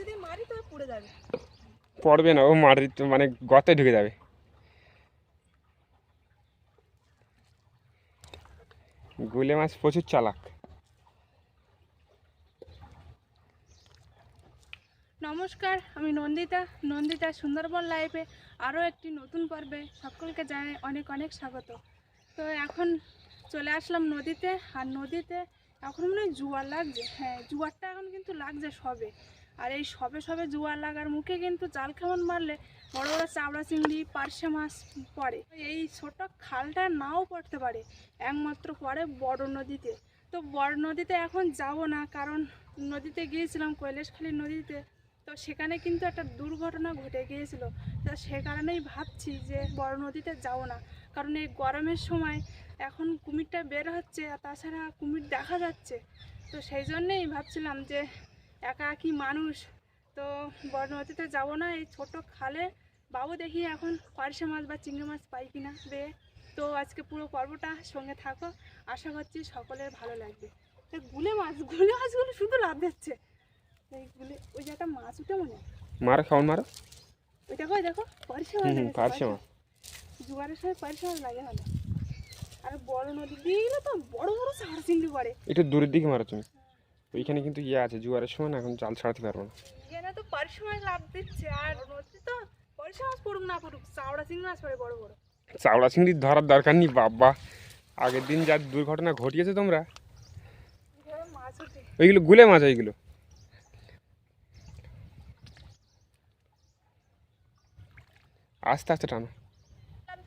যদি মারি তবে পড়ে যাবে। পড়বে না ও মাটির তো মানে গর্তে ঢুকে যাবে। গুলে মাছ প্রচুর চালাক। নমস্কার আমি নন্দিতা। নন্দিতা সুন্দরবন লাইফে আরও একটি নতুন পর্বে সকলকে জানাই অনেক অনেক স্বাগত। তো এখন চলে আসলাম নদীতে আর নদীতে এখন মনে হয় জোয়ার লাগছে। হ্যাঁ জোয়ারটা এখন কিন্তু লাগছে সবে। আর এই সবে সবে জোয়ার লাগার মুখে কিন্তু জাল কেমন মারলে বড় বড় চাবড়া চিংড়ি, পার্শে মাছ পড়ে। এই ছোট খালটা নাও পড়তে পারে একমাত্র পরে বড় নদীতে। তো বড় নদীতে এখন যাব না, কারণ নদীতে গিয়েছিলাম, কৈলাসখালী নদীতে। তো সেখানে কিন্তু একটা দুর্ঘটনা ঘটে গিয়েছিল। তো সে কারণেই ভাবছি যে বড় নদীতে যাব না। কারণ এই গরমের সময় এখন কুমিরটা বের হচ্ছে আর তাছাড়া কুমির দেখা যাচ্ছে। তো সেই জন্যেই ভাবছিলাম যে একা একই মানুষ। তো বড় নদীতে যাব না এই ছোট খালে। বাবু দেখি এখন পার্শে মাছ বা চিংড়ি মাছ পাই কিনা বেয়ে তো আজকে পুরো পর্বটা সঙ্গে থাকো। আশা করছি সকলের ভালো লাগবে। তো গুলে মাছ গুলে মাছগুলো শুধু লাভ দিচ্ছে। এই গুলে ওই যে একটা মাছ উঠে মনে হয়। মারো কেমন মারো। ওই দেখো দেখো পার্শে মাছ হুম লেগেছে, জোয়ারের সময় পার্শে মাছ লাগে ভালো আর বড় নদী দিয়ে গেলে তো বড় বড় সাড়ে চিংড়ি পড়ে। একটু দূরের দিকে মারো তুমি। ওইখানে কিন্তু ইয়ে আছে জুয়ারের সময় না এখন জাল ছাড়াতে পারব না। এখানে তো পার্শে মাছ লাভ দিচ্ছে আর নদী তো পার্শে মাছ পড়ুক না পড়ুক চাওড়া চিংড়ি মাছ পড়ে বড় বড়। চাওড়া চিংড়ি ধরার দরকার নেই বাবা। আগের দিন যা দুর্ঘটনা ঘটিয়েছে তোমরা ওইগুলো গুলে মাছ ওইগুলো। আস্তে আস্তে টানো। লাভ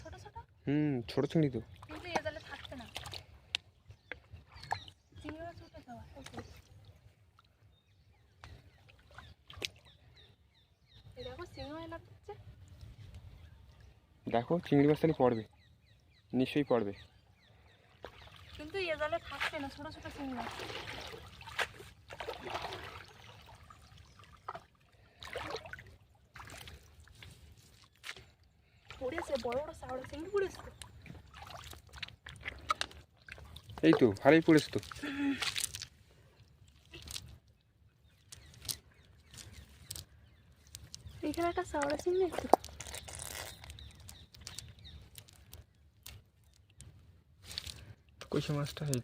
ছোট ছোট? হুম ছোটো চিংড়ি তো কিন্তু এ জালে থাকছে না চিংড়ি মাছ উঠে যাওয়া এই দেখো চিংড়ি মাছ লাভ দিচ্ছে দেখো চিংড়ি মাছ তাহলে পড়বে। নিশ্চয়ই পড়বে। কিন্তু এ জালে থাকছে না ছোট ছোট চিংড়ি মাছ। পড়েছে বড় বড় চাওড়া চিংড়ি পড়েছে তো। এই তো ভালোই পড়েছে তো। এখানে একটা চাওড়া চিংড়ি একটু কইসে মাছটা, এই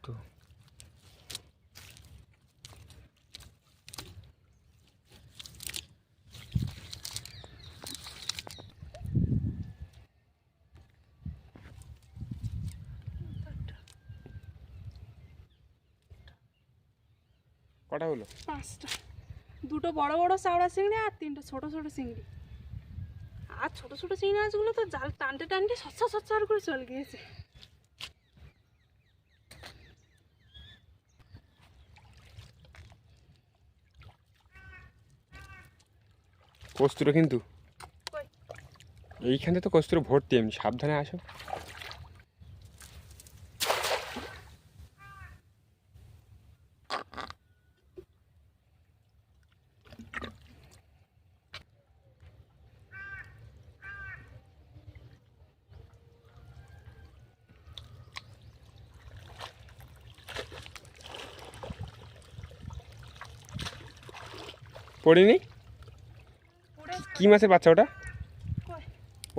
কটা হলো? পাঁচটা। দুটো বড় বড় চাওড়া চিংড়ি আর তিনটা ছোট ছোট চিংড়ি। আর ছোট ছোট চিংড়ি মাছগুলো তো জাল টানতে টানতে সচ্ছা সচ্ছা করে চলে গিয়েছে। কস্তুরা কিন্তু। এইখানে তো কস্তুরা ভর্তি এমনি সাবধানে আসো। পড়িনি? কি মাছের বাচ্চা ওটা?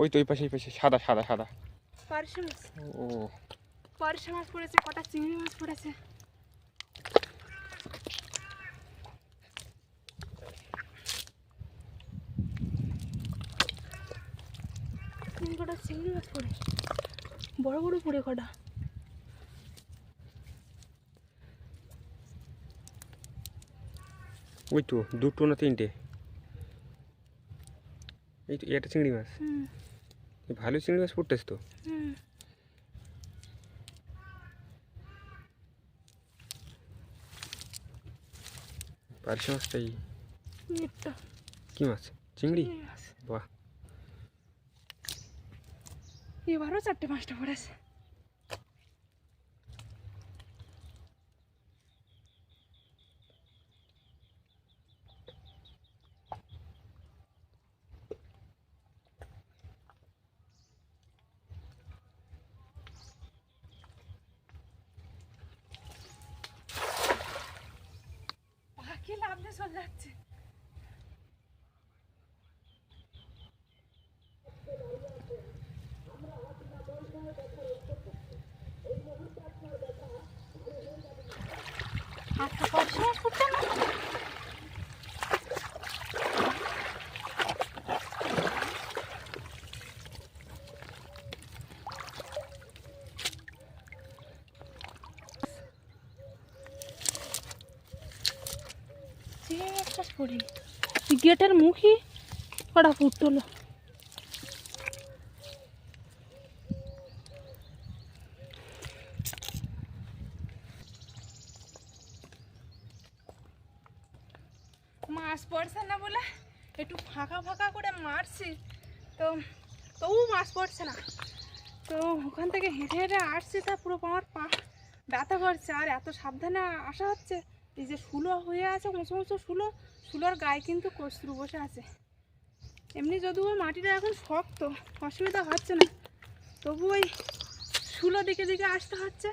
ওই তো ওই পাশে পাশে সাদা সাদা সাদা। ও। পার্শে মাছ পড়েছে কটা চিংড়ি মাছ পড়েছে। কটা চিংড়ি মাছ পড়ে বড় বড় পড়ে কটা। ওই তো দুটো না তিনটে? এই তো এটা চিংড়ি মাছ। ভালো চিংড়ি মাছ পড়তেছ তো? হুম। পার্শে মাছটাই কি মাছ? চিংড়ি? বাহ। এবারও চারটে পাঁচটা পড়েছে। পাখি লাভ দিয়ে চলে যাচ্ছে হাতটা কষ্ট মাছ করছে না গেটের মুখই কটা ফুটলো মাছ পড়ছে না বলে একটু ফাঁকা ফাঁকা করে মারছি। তো তবু মাছ পড়ছে না। তো ওখান থেকে হেঁটে হেঁটে আসছি তা পুরো আমার পা ব্যথা করছে। আর এত সাবধানে আসা হচ্ছে। এই যে শুলো হয়ে আছে উঁচু উঁচু শুলো। শুলোর গায়ে কিন্তু কস্তুরু বসে আছে। এমনি যদিও মাটিটা এখন শক্ত অসুবিধা হচ্ছে না। তবু ওই শুলো দিকে দিকে আসতে হচ্ছে।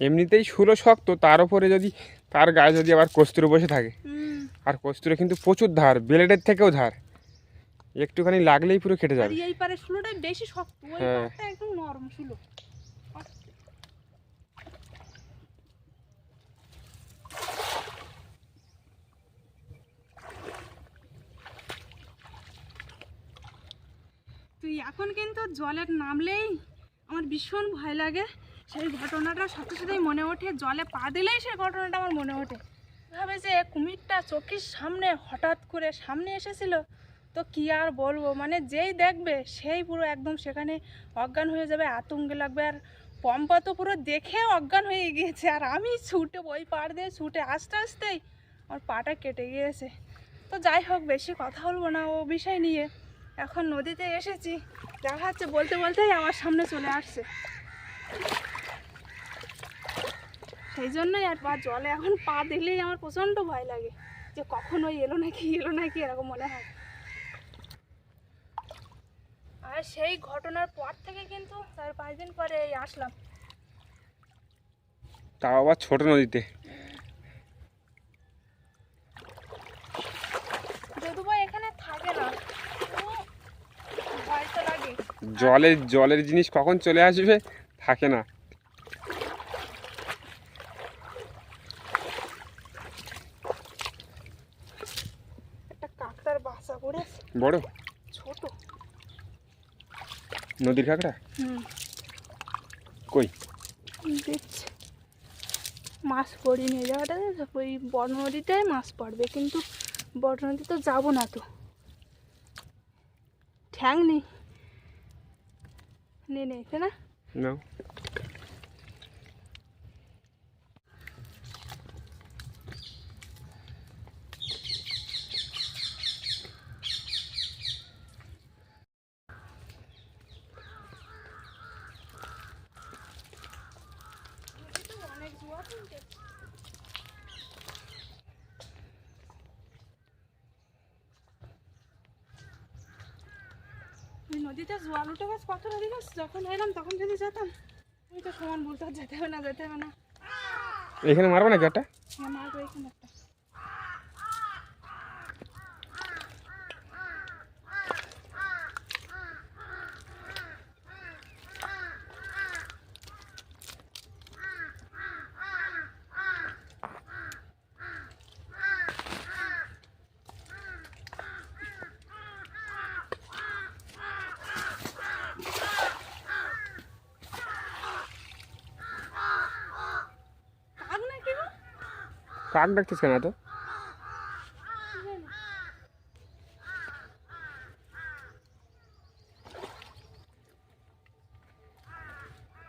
এমনিতেই শুলো শক্ত তার উপরে যদি তার গায়ে যদি আবার কস্তুরে বসে থাকে। আর কস্তুরে কিন্তু প্রচুর ধার ব্লেডের থেকেও ধার। একটুখানি লাগলেই পুরো কেটে যাবে। এই পারে শুলোটাই বেশি শক্ত ওই হ্যাঁ। একদম নরম শুলো। তুই এখন কিন্তু জলের নামলেই আমার ভীষণ ভয় লাগে। সেই ঘটনাটা সাথে সাথেই মনে ওঠে। জলে পা দিলেই সেই ঘটনাটা আমার মনে ওঠে। ভাবে যে কুমিরটা চোখের সামনে হঠাৎ করে সামনে এসেছিল, তো কি আর বলব? মানে যেই দেখবে, সেই পুরো একদম সেখানে অজ্ঞান হয়ে যাবে, আতঙ্কে লাগবে। আর পম্পা তো পুরো দেখে অজ্ঞান হয়ে গিয়েছে। আর আমি ছুটে, ওই পাড় দিয়ে ছুটে আস্তে আস্তেই আমার পাটা কেটে গিয়েছে। তো যাই হোক, বেশি কথা বলব না ও বিষয় নিয়ে। এখন নদীতে এসেছি। দেখা যাচ্ছে বলতে বলতেই আমার সামনে চলে আসছে। সেই জন্যই আর পা জলে এখন পা দিলেই আমার প্রচণ্ড ভয় লাগে। যে কখন ওই এলো নাকি এলো নাকি, এরকম মনে হয়। আর সেই ঘটনার পর থেকে কিন্তু চার পাঁচ দিন পরে আসলাম। তাও আবার ছোট নদীতে যদুবা এখানে থাকে না তবু ভয় তো লাগে জলের জলের জিনিস কখন চলে আসবে থাকে না। বড়? ছোট। নদীর কাঁকড়া? হুম। কই? মাছ পড়ি নিয়ে যাওয়াটা ওই বড় নদীতে মাছ পড়বে কিন্তু বড় নদী তো যাব না তো। ঠ্যাং নেই। নেই নেই তাই না না অনেক জোয়ার নদীতে জোয়ার উঠে গেছে কত নদী গাছ যখন এলাম তখন যদি যেতাম ওই তো সমান বলতে যেতে হবে না যেতে হবে না। এখানে মারবো না একটা হ্যাঁ মারবো এখানে। কাক ডাকতেছ কেন তো?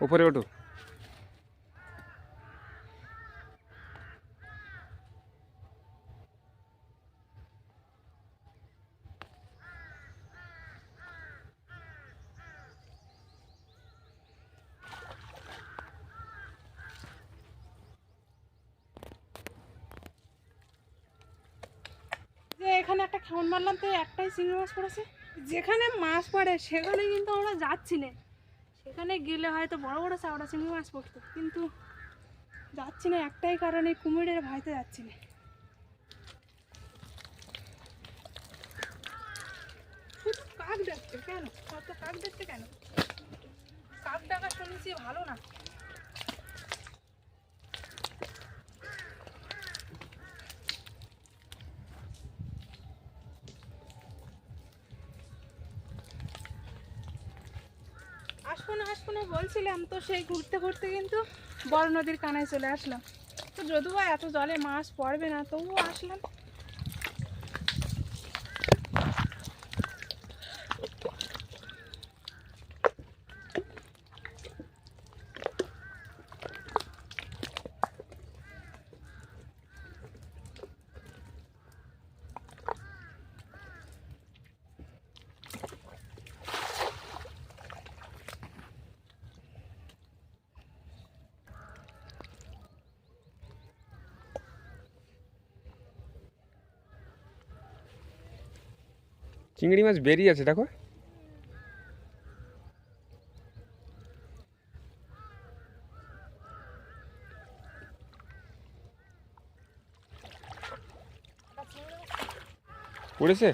উপরে ওঠো যে এখানে মারলাম তো একটাই চিংড়ি মাছ পড়েছে। যেখানে মাছ পড়ে, সেখানে কিন্তু আমরা যাচ্ছি না। সেখানে গেলে হয়তো বড় বড় চাওড়া চিংড়ি মাছ পড়তো, কিন্তু যাচ্ছি না একটাই কারণে কুমিরের ভাইতে যাচ্ছি না। কাক ডাকছে কেন? কত কাক ডাকছে কেন? কাক ডাকা শুনেছি ভালো না। বলছিলাম, তো সেই ঘুরতে ঘুরতে কিন্তু বড় নদীর কানায় চলে আসলাম। তো যদিও এত জলে মাছ পড়বে না, তবুও আসলাম। চিংড়ি মাছ বেরিয়ে আছে, দেখো। পড়েছে?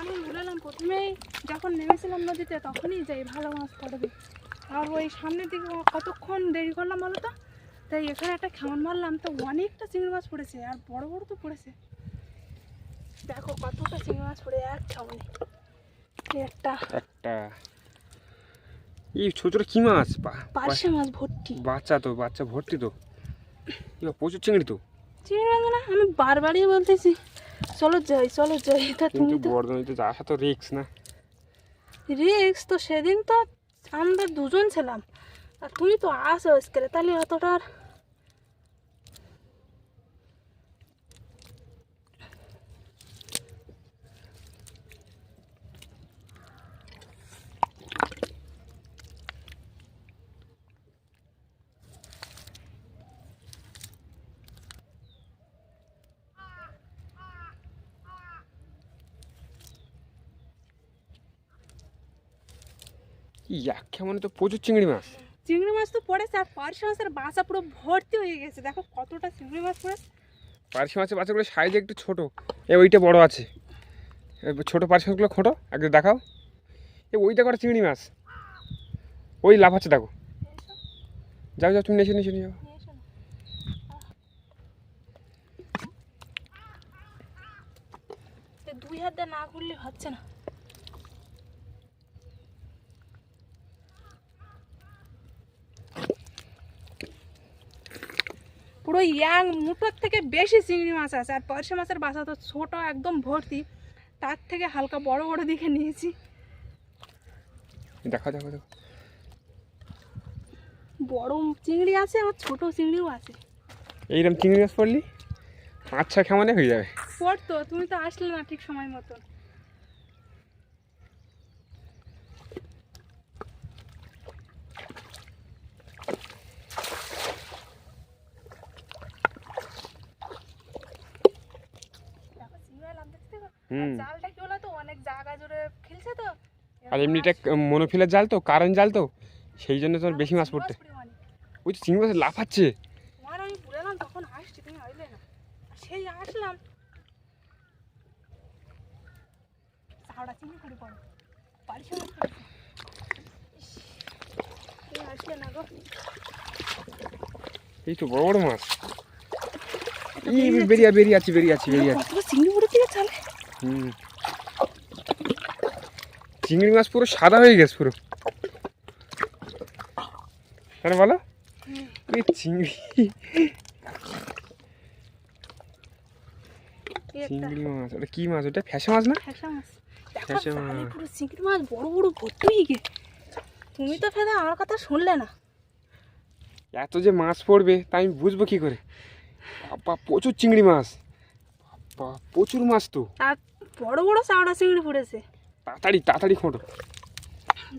আমি ভুলালাম প্রথমেই যখন নেমেছিলাম নদীতে তখনই যাই ভালো মাছ পড়বে। আর ওই সামনের দিকে কতক্ষণ দেরি করলাম বলো তো? তাই এখানে একটা খেমন মারলাম, তো অনেকটা চিংড়ি মাছ পড়েছে, আর বড় বড় তো পড়েছে। দেখো কতটা চিংড়ি মাছ পড়ে এক খেমনে একটা। একটা। এই ছোট ছোট কি মাছ? বা- পার্শে মাছ ভর্তি। বাচ্চা তো বাচ্চা ভর্তি তো। প্রচুর চিংড়ি তো। চিংড়ি মাছ না আমি বারবারই বলতেছি। চলো যাই চলো যাই। তা তুমি তো নদীতে যা আসা তো রিক্স না। রিক্স তো সেদিন তো আমরা দুজন ছিলাম। আর তুমি তো আসো আজকে তাহলে অতটা আর কেমন তো প্রচুর চিংড়ি মাছ। চিংড়ি মাছ তো পড়েছে আর পার্শে মাছের বাসা পুরো ভর্তি হয়ে গেছে। দেখো কতটা চিংড়ি মাছ পড়েছে। পার্শে মাছের বাচ্চাগুলো সাইজে একটু ছোট। এ ওইটা বড় আছে। ছোট পার্শে মাছগুলো ছোটো একটু দেখাও। এ কটা চিংড়ি মাছ। ওই লাফাচ্ছে দেখো। যাও যাও তুমি নেচে নেচে নিয়ে যাও। দুই হাত দিয়ে না করলে হচ্ছে না। ইয়াং মুটোর থেকে বেশি চিংড়ি মাছ আছে। আর পয়সা মাছের বাসা তো ছোট একদম ভর্তি। তার থেকে হালকা বড় বড় দিকে নিয়েছি। দেখো দেখো দেখো। বড় চিংড়ি আছে আর ছোট চিংড়িও আছে। এইরকম চিংড়ি মাছ পড়লি? পাঁচ ছয় কেমনে হয়ে যাবে? পড়তো তুমি তো আসলে না ঠিক সময় মতন দেখো, চিংড়ি লাফ দেখতে পাও? আর হুম জালটা কি বলো তো? অনেক জায়গা জুড়ে খেলছে তো। আর এমনিটা মনোফিলের জাল তো কারেন্ট জাল তো। সেই জন্য তোমার বেশি মাছ পড়তে। ওই তো চিংড়ি মাছ লাফাচ্ছে। তোমার আমি বললাম তখন আসছি তুমি আইলে না। সেই আসলাম। চিংড়ি করে পড়ো বাড়ির সঙ্গে পড়েছে। ইস, তুমি আসলে না গো? এই তো বড় বড় মাছ। বেরিয়ে বেরিয়ে আছে বেরিয়ে আছে বেরিয়ে আছে। চিংড়ি হুম। চিংড়ি মাছ পুরো সাদা হয়ে গেছে পুরো। তাহলে বলো? চিংড়ি। চিংড়ি মাছ ওটা কি মাছ? ওটা ফ্যাসা মাছ না? ফ্যাসা মাছ। ফ্যাসা মাছ। পুরো চিংড়ি মাছ বড় বড় ভর্তি হয়ে তুমি তো ফেদা আমার কথা শুনলে না। এত যে মাছ পড়বে তা আমি বুঝব কি করে? বাবা প্রচুর চিংড়ি মাছ। বাবা প্রচুর মাছ তো। আর বড় বড় চাওড়া চিংড়ি পড়েছে তাড়াতাড়ি তাড়াতাড়ি খোঁটো।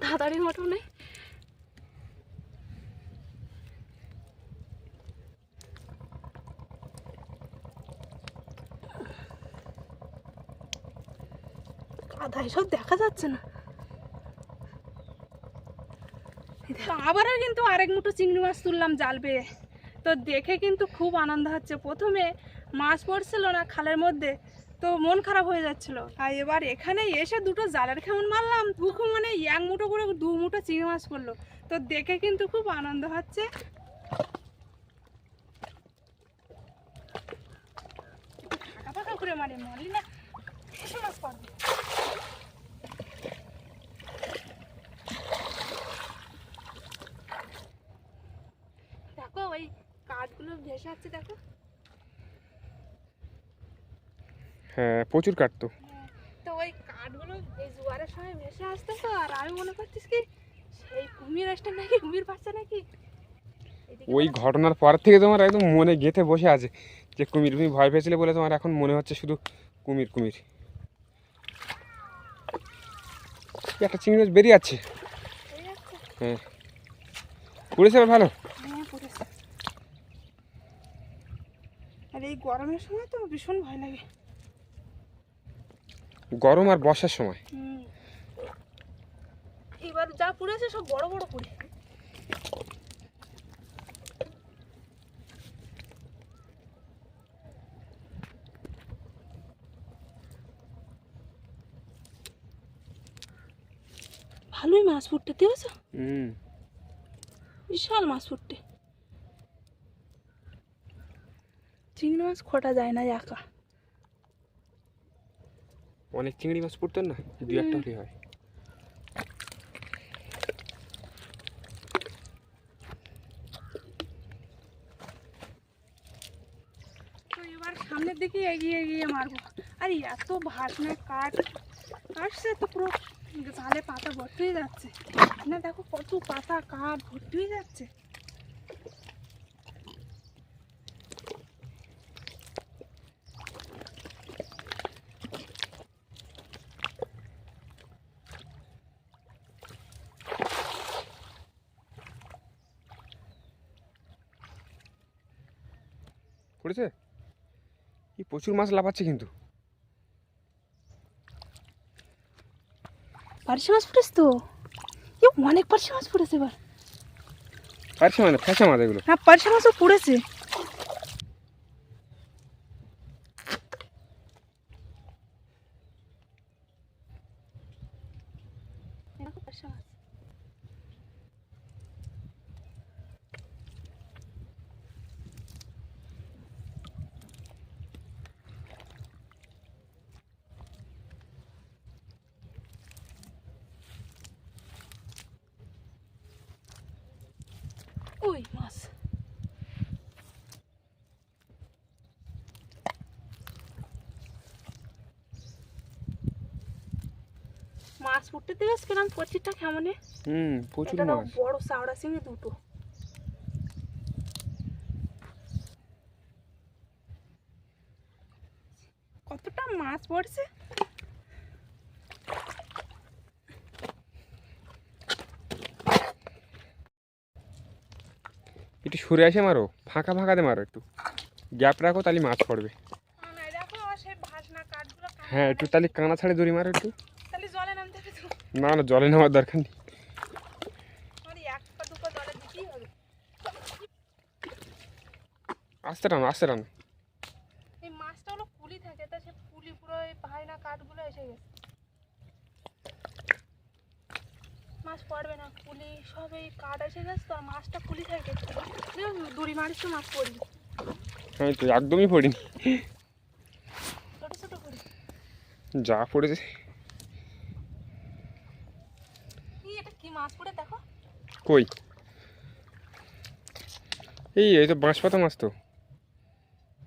তাড়াতাড়ি মতো নেই আধা এসব দেখা যাচ্ছে না। আবারও কিন্তু আরেক মুঠো চিংড়ি মাছ তুললাম জাল বেয়ে তো দেখে কিন্তু খুব আনন্দ হচ্ছে। প্রথমে মাছ পড়ছিল না খালের মধ্যে। তো মন খারাপ হয়ে যাচ্ছিল। আর এবার এখানে এসে দুটো জালের খেমন মারলাম, দুখু মানে এক মুঠো করে দু মুঠো চিংড়ি মাছ পড়ল তো দেখে কিন্তু খুব আনন্দ হচ্ছে। করে মারে না দেখো ওই কাঠগুলো ভেসে আছে দেখো। হ্যাঁ প্রচুর কাটতো তো। ওই কাঠগুলো এই জোয়ারের সময় ভেসে আসতো তো আর আমি মনে করছিস কি সেই কুমির আসছে নাকি কুমির পাচ্ছে নাকি? ওই ঘটনার পর থেকে তোমার একদম মনে গেঁথে বসে আছে যে কুমির তুমি ভয় পেয়েছিলে বলে তোমার এখন মনে হচ্ছে শুধু কুমির কুমির। একটা চিংড়ি মাছ বেরিয়ে যাচ্ছে। হ্যাঁ। পড়েছে এবার ভালো? হ্যাঁ আর এই গরমের সময় তো ভীষণ ভয় লাগে। গরম আর বর্ষার সময়। এবার যা পড়েছে সব বড় বড় পড়ে ভালোই মাছ ফুটতে দিয়েছ হুম। বিশাল মাছ ফুটতে চিংড়ি মাছ খোটা যায় না একা। অনেক চিংড়ি মাছ পড়তেন না? দু একটা হলেই হয়। সামনের দিকে এগিয়ে এগিয়ে মারবো। আর এত ভাসনা কাঠ কাটছে তো পুরো জালে পাতা ভর্তি হয়ে যাচ্ছে। না দেখো কত পাতা কাঠ ভর্তি হয়ে যাচ্ছে। পড়েছে কি প্রচুর মাছ লাফাচ্ছে কিন্তু। পারশে মাছ পড়েছে তো? অনেক পারশে মাছ ফুটেছে এবার। পারছে মানে ফ্যাসা মাছ এগুলো। হ্যাঁ পারশে মাছও ফুটেছে দেখো পার্শে মাছ ওই মাছ দিয়ে কিরম পচিরটা কেমন? হুম প্রচুর মাছ। বড় সাওড়া সিংহে দুটো। কতটা মাছ পড়ছে? একটু সরে আসে মারো ফাঁকা ফাঁকাতে মারো একটু। গ্যাপ রাখো তাহলে মাছ পড়বে। কাটা হ্যাঁ একটু তাহলে কানা ছাড়ে দড়ি মারো একটু তাহলে জলে নামতে হবে তো না না জলে নেওয়ার দরকার নেই। আস্তে টানো আস্তে টানো। এই মাছটা হলো পুলি থাকে তা সে পুলি পুরো এই ভাইনা কাঠগুলো এসে গেছে মাছ পড়বে না পুলি সব এই কাঠ এসে গেছে তো মাছটা পুলি থাকে দেখো, দড়ি মারিস তো মাছ পড়বি। আমি তো একদমই পড়িনি। ছোটো ছোটো যা পড়েছে কি এটা কি মাছ পড়ে দেখো কই? এই এই তো বাঁশ পাতা মাছ তো।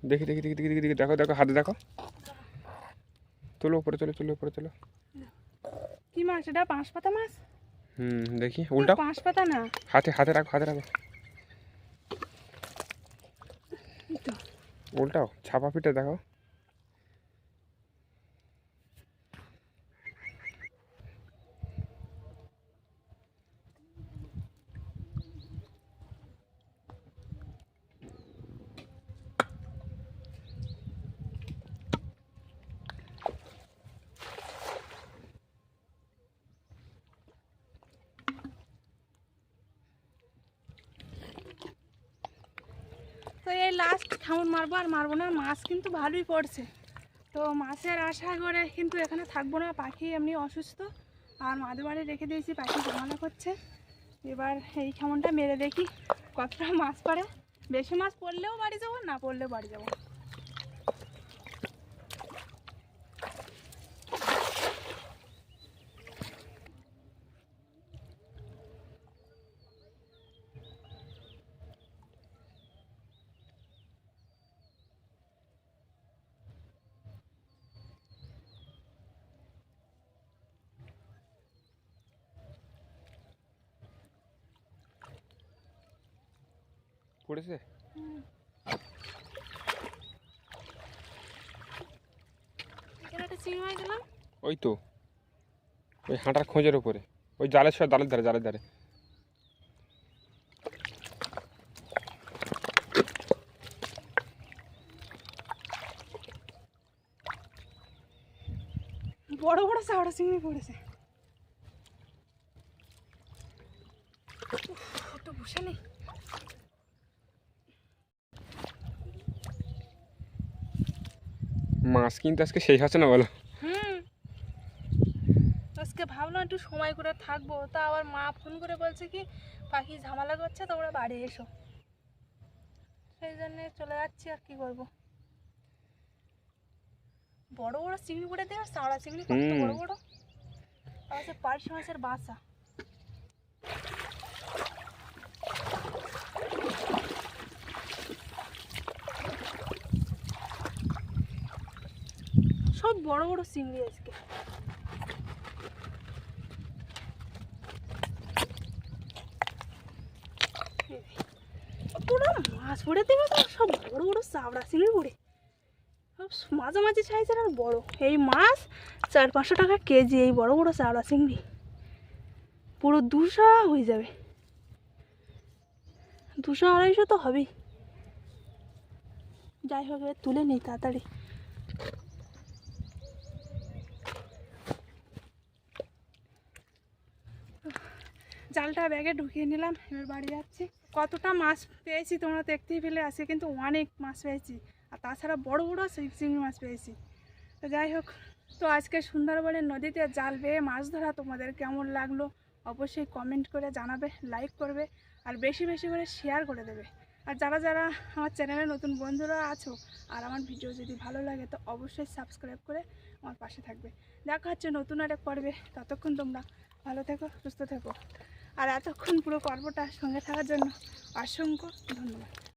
দেখি দেখি দেখি দেখি দেখি দেখি দেখো দেখো হাতে দেখো। তোলো উপরে চলো চলো উপরে চলো কি মাছ? এটা পাঁচ পাতা মাছ? হুম দেখি উল্টাও। পাঁচ পাতা না? হাতে হাতে রাখো হাতে রাখো। উল্টাও ছাপা পিঠে দেখো তো এই লাস্ট কেমন মারবো আর মারবো না, মাছ কিন্তু ভালোই পড়ছে। তো মাছের আশা করে কিন্তু এখানে থাকব না, পাখি এমনি অসুস্থ। আর মাদু বাড়ি রেখে দিয়েছি, পাখি ঝামেলা করছে। এবার এই খেমনটা মেরে দেখি কতটা মাছ পড়ে। বেশি মাছ পড়লেও বাড়ি যাব, না পড়লেও বাড়ি যাব। পড়েছে ওই তো। ওই হাঁটার খোঁজের উপরে। ওই জালের সব জালের ধারে জালের ধারে। বড় বড় চাওড়া চিংড়ি পড়েছে উফ, ওটা বসে নেই মাছ কিন্তু আজকে শেষ হচ্ছে না বলো? আজকে ভাবলাম একটু সময় করে থাকব তা আবার মা ফোন করে বলছে কি পাখি ঝামেলা করছে তোমরা বাড়ি এসো। সেই জন্যে চলে যাচ্ছি আর কি করব? বড় বড় চিংড়ি পড়ে দেয় চাওড়া চিংড়ি কত বড় বড়? আর সে পার্শে মাছের বাসা সব বড় বড় চিংড়ি আজকে। মাছ পড়ে দেবে তো? সব বড় বড় চাবড়া চিংড়ি পড়ে সব মাঝামাঝি সাইজের আর বড়। এই মাছ চার, পাঁচশো টাকা কেজি, এই বড় বড় চাবড়া চিংড়ি। পুরো দুশো হয়ে যাবে। দুশো আড়াইশো তো হবেই। যাই হোক তুলে নিই তাড়াতাড়ি। জালটা ব্যাগে ঢুকিয়ে নিলাম, এবার বাড়ি যাচ্ছি। কতটা মাছ পেয়েছি তোমরা দেখতেই পেলে, আজকে কিন্তু অনেক মাছ পেয়েছি। আর তাছাড়া বড় বড় চিংড়ি মাছ পেয়েছি। তো যাই হোক, তো আজকে সুন্দরবনের নদীতে জাল বেয়ে মাছ ধরা তোমাদের কেমন লাগল অবশ্যই কমেন্ট করে জানাবে লাইক করবে, আর বেশি বেশি করে শেয়ার করে দেবে। আর যারা যারা আমার চ্যানেলে নতুন বন্ধুরা আছো, আর আমার ভিডিও যদি ভালো লাগে তো অবশ্যই সাবস্ক্রাইব করে আমার পাশে থাকবে। দেখা হচ্ছে নতুন আরেক পর্বে, ততক্ষণ তোমরা ভালো থেকো, সুস্থ থেকো। আর এতক্ষণ পুরো পর্বটা সঙ্গে থাকার জন্য অসংখ্য ধন্যবাদ।